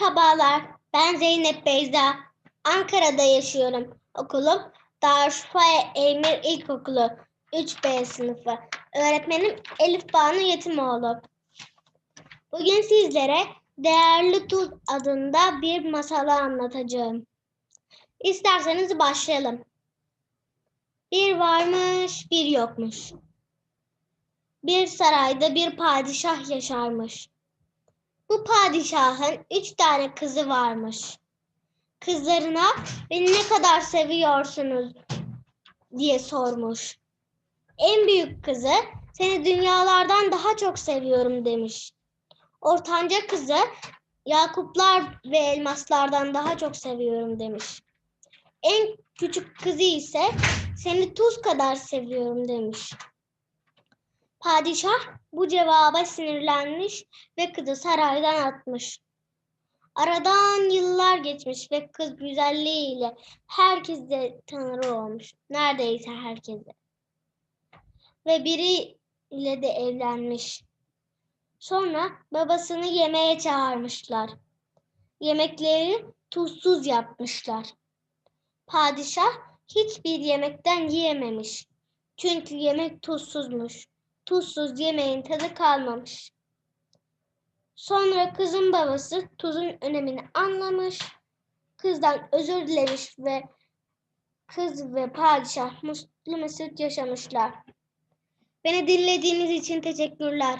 Merhabalar, ben Zeynep Beyza. Ankara'da yaşıyorum. Okulum Darüşşafaka Emir İlkokulu 3B sınıfı. Öğretmenim Elif Banu Yetimoğlu. Bugün sizlere Değerli Tuz adında bir masalı anlatacağım. İsterseniz başlayalım. Bir varmış, bir yokmuş. Bir sarayda bir padişah yaşarmış. Bu padişahın üç tane kızı varmış. Kızlarına beni ne kadar seviyorsunuz diye sormuş. En büyük kızı seni dünyalardan daha çok seviyorum demiş. Ortanca kızı Yakuplar ve elmaslardan daha çok seviyorum demiş. En küçük kızı ise seni tuz kadar seviyorum demiş. Padişah bu cevaba sinirlenmiş ve kızı saraydan atmış. Aradan yıllar geçmiş ve kız güzelliğiyle herkese tanır olmuş. Neredeyse herkese. Ve biriyle de evlenmiş. Sonra babasını yemeğe çağırmışlar. Yemekleri tuzsuz yapmışlar. Padişah hiçbir yemekten yiyememiş. Çünkü yemek tuzsuzmuş. Tuzsuz yemeğin tadı kalmamış. Sonra kızın babası tuzun önemini anlamış. Kızdan özür dilemiş ve kız ve padişah mutlu mesut yaşamışlar. Beni dinlediğiniz için teşekkürler.